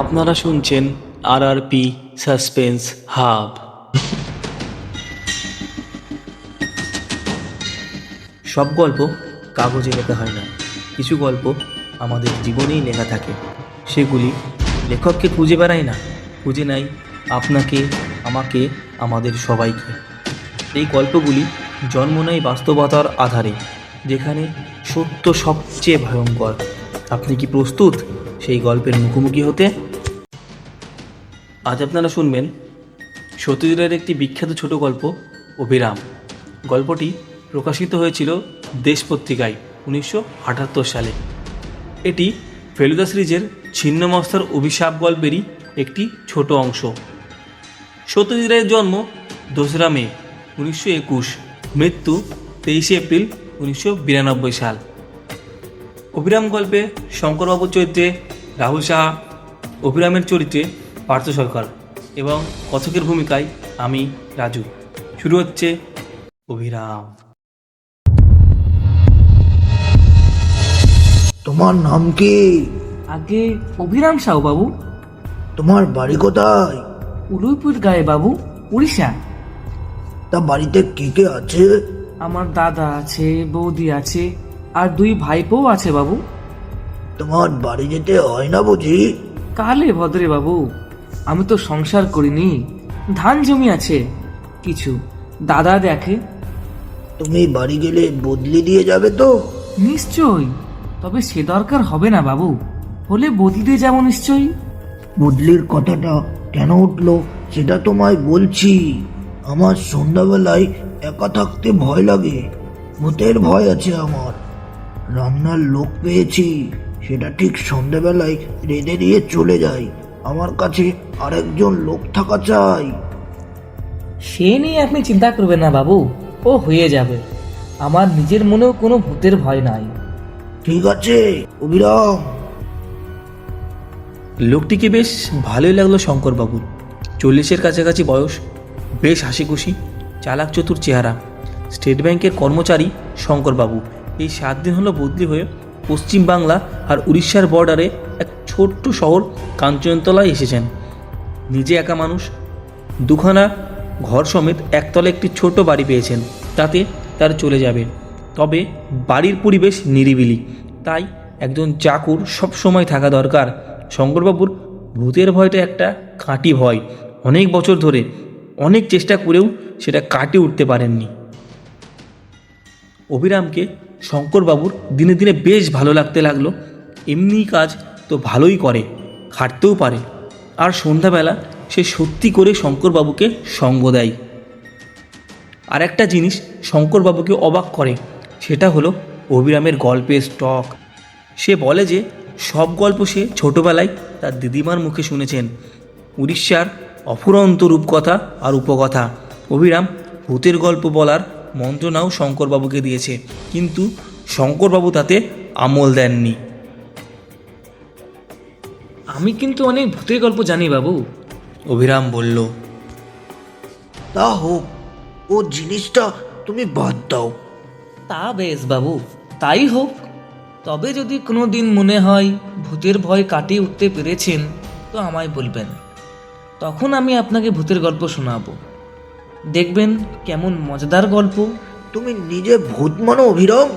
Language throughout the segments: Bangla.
আপনারা শুনছেন R R P suspense hub সব গল্প কাগজে লেখা হয় না। কিছু গল্প আমাদের জীবনেই লেখা থাকে। সেগুলি লেখককে খুঁজে বেড়ায় না। খুঁজে নেয় আপনাকে, আমাকে, আমাদের সবাইকে। এই গল্পগুলি জন্ম নেয় বাস্তবতার আধারে, যেখানে সত্য সবচেয়ে ভয়ঙ্কর। আপনি কি প্রস্তুত সেই গল্পের মুখোমুখি হতে? আজ আপনারা শুনবেন সত্যজিতের একটি বিখ্যাত ছোট গল্প অভিরাম গল্পটি প্রকাশিত হয়েছিল দেশ পত্রিকায় উনিশশো আটাত্তর সালে। এটি ফেলুদা সিরিজের ছিন্নমস্তার অভিশাপ গল্পেরই একটি ছোট অংশ। সত্যজিৎ রায়ের জন্ম দোসরা মে উনিশশো একুশ, মৃত্যু তেইশে এপ্রিল উনিশশো বিরানব্বই সাল। অভিরাম গল্পে শঙ্করবাবুর চরিত্রে রাহুল সাহা অভিরামের চরিত্রে পার্থ সরকার এবং কথকের ভূমিকায় আমি রাজু। শুরু হচ্ছে অভিরাম। তোমার নাম কি? আগে অভিরাম সাউ বাবু। তোমার বাড়ি কোথায়? উদয়পুর গায়ে বাবু উড়িষ্যা। তা বাড়িতে কে কে আছে? আমার দাদা আছে বৌদি আছে আর দুই ভাইপোও আছে বাবু। তোমার বাড়ি যেতে হয় না বুঝি? কালে ভদ্রে বাবু। আমি তো সংসার করিনি। ধান জমি আছে। কিছু দাদা দেখে। তুমি বাড়ি গেলে বদলি দিয়ে যাবে তো? নিশ্চয়ই। তবে সে দরকার হবে না বাবু। হলে বদিতে যাব নিশ্চয়ই। বদলির কথাটা কেন উঠল সেটা তোমায় বলছি। আমার সন্ধ্যাবেলায় একা থাকতে ভয় লাগে। ভূতের ভয় আছে আমার। রান্নার লোক পেয়েছি। সেটা ঠিক সন্ধ্যাবেলায় রেঁধে দিয়ে চলে যায় আমার কাছে আরেকজন লোক থাকা চাই। সে নিয়ে আপনি চিন্তা করবেন না বাবু ও হয়ে যাবে। আমার নিজের মনেও কোনো ভূতের ভয় নাই। ঠিক আছে অবিরাম লোকটিকে বেশ ভালোই লাগল শঙ্করবাবুর চল্লিশের কাছাকাছি বয়স বেশ হাসি খুশি চালাক চতুর চেহারা। স্টেট ব্যাংকের কর্মচারী শঙ্করবাবু। এই সাত দিন হলো বদলি হয়ে পশ্চিম বাংলা আর উড়িষ্যার বর্ডারে ছোট্ট শহর কাঞ্চনতলায় এসেছেন। নিজে একা মানুষ, দুখানা ঘর সমেত একতলা একটি ছোট বাড়ি পেয়েছেন। তাতে তার চলে যাবে। তবে বাড়ির পরিবেশ নিরিবিলি। তাই একজন চাকুর সব সময় থাকা দরকার। শঙ্করবাবুর ভূতের ভয়টা একটা কাঁটি ভয়। অনেক বছর ধরে অনেক চেষ্টা করেও সেটা কাটিয়ে উঠতে পারেননি। অভিরামকে শঙ্করবাবুর দিনে দিনে বেশ ভালো লাগতে লাগল। এমনি কাজ তো ভালোই করে, খাটতেও পারে। আর সন্ধ্যাবেলা সে সত্যি করে শঙ্করবাবুকে সঙ্গ দেয়। আর একটা জিনিস শঙ্করবাবুকে অবাক করে, সেটা হলো অভিরামের গল্পের স্টক। সে বলে যে, সব গল্প সে ছোটোবেলায় তার দিদিমার মুখে শুনেছেন। উড়িষ্যার অফুরন্ত রূপকথা আর উপকথা। অভিরাম ভূতের গল্প বলার মন্ত্রণাও শঙ্করবাবুকে দিয়েছে। কিন্তু শঙ্করবাবু তাতে আমল দেননি। আমি কিন্তু অনেক ভূতের গল্প জানি বাবু। অভিরাম বলল তা হোক ও জিনিসটা তুমি বাদ দাও। তা বেশ বাবু তাই হোক। তবে যদি কোনো দিন মনে হয় ভূতের ভয় কাটিয়ে উঠতে পেরেছেন তো আমায় বলবেন। তখন আমি আপনাকে ভূতের গল্প শোনাবো। দেখবেন কেমন মজাদার গল্প। তুমি নিজে ভূত মানো অভিরাম?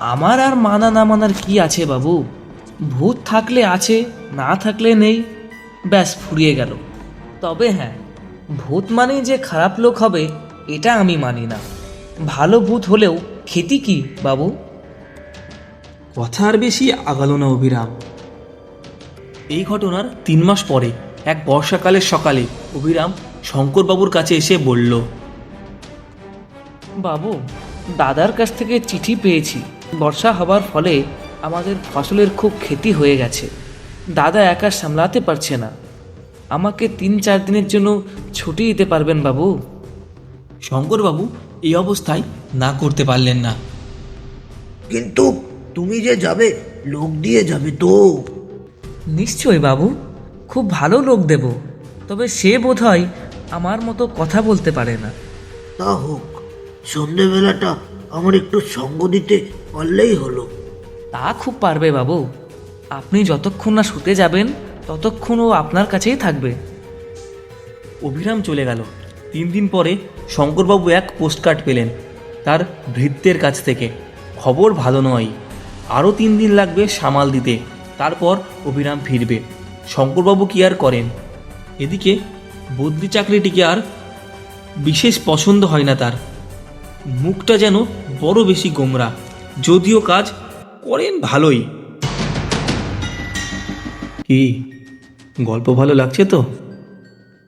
আমার আর মানা না মানার কি আছে বাবু? ভূত থাকলে আছে না থাকলে নেই। ব্যাস ফুরিয়ে গেল। তবে হ্যাঁ ভূত মানেই যে খারাপ লোক হবে এটা আমি মানি না। ভালো ভূত হলেও ক্ষতি কি বাবু? কথা আর বেশি আগালো না অভিরাম। এই ঘটনার তিন মাস পরে এক বর্ষাকালের সকালে অভিরাম শঙ্করবাবুর কাছে এসে বলল বাবু দাদার কাছ থেকে চিঠি পেয়েছি। বর্ষা হবার ফলে আমাদের ফসলের খুব ক্ষতি হয়ে গেছে। দাদা একা সামলাতে পারছে না। আমাকে তিন চার দিনের জন্য ছুটি দিতে পারবেন বাবু? শঙ্করবাবু এই অবস্থায় না করতে পারলেন না। কিন্তু তুমি যে যাবে লোক দিয়ে যাবে তো। নিশ্চয় বাবু খুব ভালো লোক দেব তবে সে বোধহয় আমার মতো কথা বলতে পারে না। তা হোক সন্ধেবেলাটা আমার একটু সঙ্গ দিতে পারলেই হলো। তা খুব পারবে বাবু। আপনি যতক্ষণ না শুতে যাবেন, ততক্ষণ ও আপনার কাছেই থাকবে। অভিরাম চলে গেল। তিন দিন পরে শঙ্করবাবু এক পোস্টকার্ড পেলেন তার ভৃত্যের কাছ থেকে। খবর ভালো নয়। আরও তিন দিন লাগবে সামাল দিতে। তারপর অভিরাম ফিরবে। শঙ্করবাবু কি আর করেন? এদিকে বদলি চাকরিটিকে আর বিশেষ পছন্দ হয় না তার। মুখটা যেন বড় বেশি গোমরা। যদিও কাজ করেন ভালোই। কি? গল্প ভালো লাগছে তো?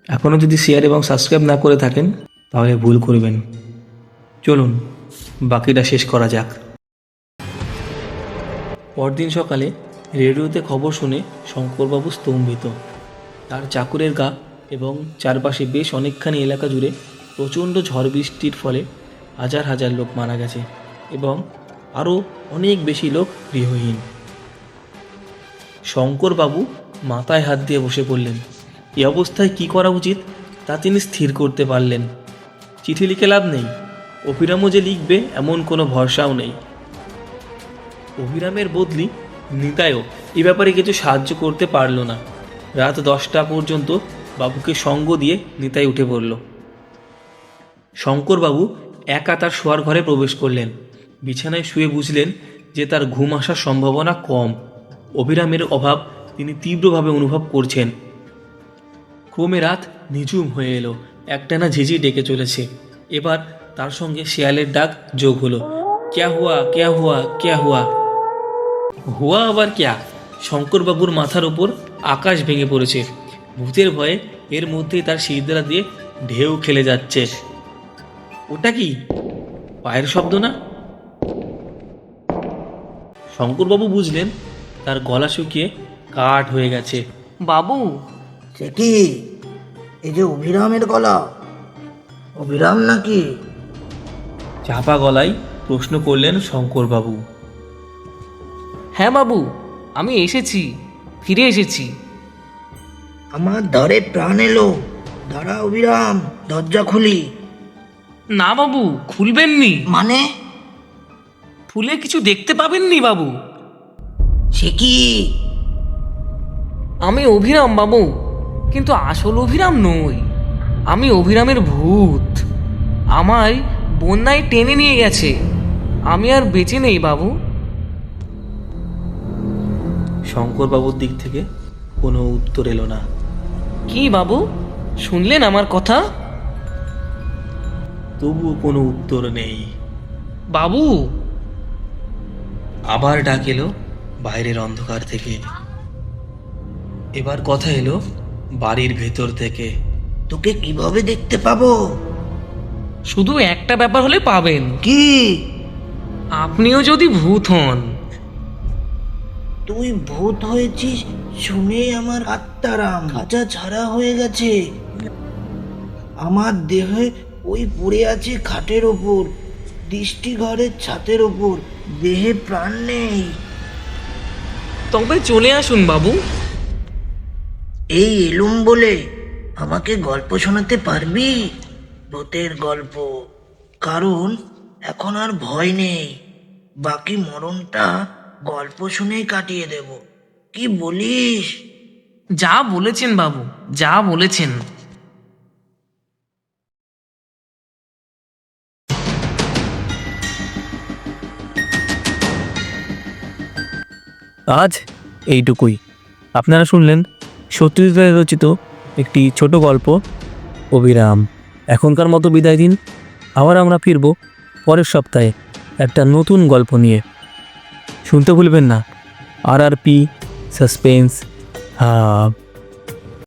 এখনও যদি শেয়ার এবং সাবস্ক্রাইব না করে থাকেন, তাহলে ভুল করবেন। চলুন, বাকিটা শেষ করা যাক। পরদিন সকালে রেডিওতে খবর শুনে শঙ্করবাবু স্তম্ভিত। তার চাকুরের গা এবং চারপাশে বেশ অনেকখানি এলাকা জুড়ে প্রচণ্ড ঝড় বৃষ্টির ফলে হাজার হাজার লোক মারা গেছে এবং আরও অনেক বেশি লোক গৃহহীন। শঙ্করবাবু মাথায় হাত দিয়ে বসে পড়লেন। এ অবস্থায় কি করা উচিত তা তিনি স্থির করতে পারলেন। চিঠি লিখে লাভ নেই। অভিরামও যে লিখবে এমন কোনো ভরসাও নেই। অভিরামের বদলি নিতায়ও এ ব্যাপারে কিছু সাহায্য করতে পারল না। রাত দশটা পর্যন্ত বাবুকে সঙ্গ দিয়ে নিতাই উঠে পড়ল। শঙ্করবাবু একা তার শোয়ার ঘরে প্রবেশ করলেন। বিছানায় শুয়ে বুঝলেন যে তার ঘুম আসার সম্ভাবনা কম। অভিরামের অভাব তিনি তীব্রভাবে অনুভব করছেন। ক্রমে রাত নিঝুম হয়ে এলো। একটানা ঝিঝি ডেকে চলেছে। এবার তার সঙ্গে শেয়ালের ডাক যোগ হলো। ক্যা হুয়া ক্যা হুয়া ক্যা হুয়া? হুয়া আবার ক্যা? শঙ্করবাবুর মাথার ওপর আকাশ ভেঙে পড়েছে। ভূতের ভয়ে এর মধ্যেই তার শিরদারা দিয়ে ঢেউ খেলে যাচ্ছে। ওটা কি? পায়ের শব্দ না? শঙ্করবাবু বুঝলেন তার গলা শুকিয়ে কাঠ হয়ে গেছে। বাবু সে কি? এই যে অভিরামের গলা। অভিরাম নাকি? চাপা গলায় প্রশ্ন করলেন শঙ্করবাবু। হ্যাঁ বাবু আমি এসেছি ফিরে এসেছি। আমার দ্বারে প্রাণ এলো। দাঁড়া অভিরাম দরজা খুলি। না বাবু খুলবেননি মানে? খুলে কিছু দেখতে পাবেননি বাবু? সে কি? আমি অভিরাম বাবু কিন্তু আসল অভিরাম নই। আমি অভিরামের ভূত। আমায় বন্যায় টেনে নিয়ে গেছে। আমি আর বেঁচে নেই বাবু। শঙ্করবাবুর দিক থেকে কোনো উত্তর এলো না। কি বাবু? শুনলেন আমার কথা? তবুও কোনো উত্তর নেই। বাবু আবার ডাক এলো বাইরের অন্ধকার থেকে। এবার কথা এলো বাড়ির ভেতর থেকে। তোকে কীভাবে দেখতে পাবো? শুধু একটা ব্যাপার হলে পাবেন। কি? আপনিও যদি ভূত হন। তুই ভূত হয়েছিস শুনেই আমার আত্মারাম খাঁচা ছাড়া হয়ে গেছে। আমার দেহে ওই পড়ে আছে খাটের ওপর দৃষ্টি ঘরের ছাতের ওপর। দেহে প্রাণ নেই। তবে চলে আসুন বাবু। এই এলুম বলে আমাকে গল্প শোনাতে পারবি? ভূতের গল্প। কারণ এখন আর ভয় নেই। বাকি মরণটা গল্প শুনেই কাটিয়ে দেব। কি বলিস? যা বলেছেন বাবু যা বলেছেন। আজ এইটুকুই। আপনারা শুনলেন সত্যজিৎ রায় রচিত একটি ছোট গল্প, অবিরাম। এখনকার মতো বিদায় দিন। আবার আমরা ফিরব পরের সপ্তাহে একটা নতুন গল্প নিয়ে। শুনতে ভুলবেন না। R R P suspense hub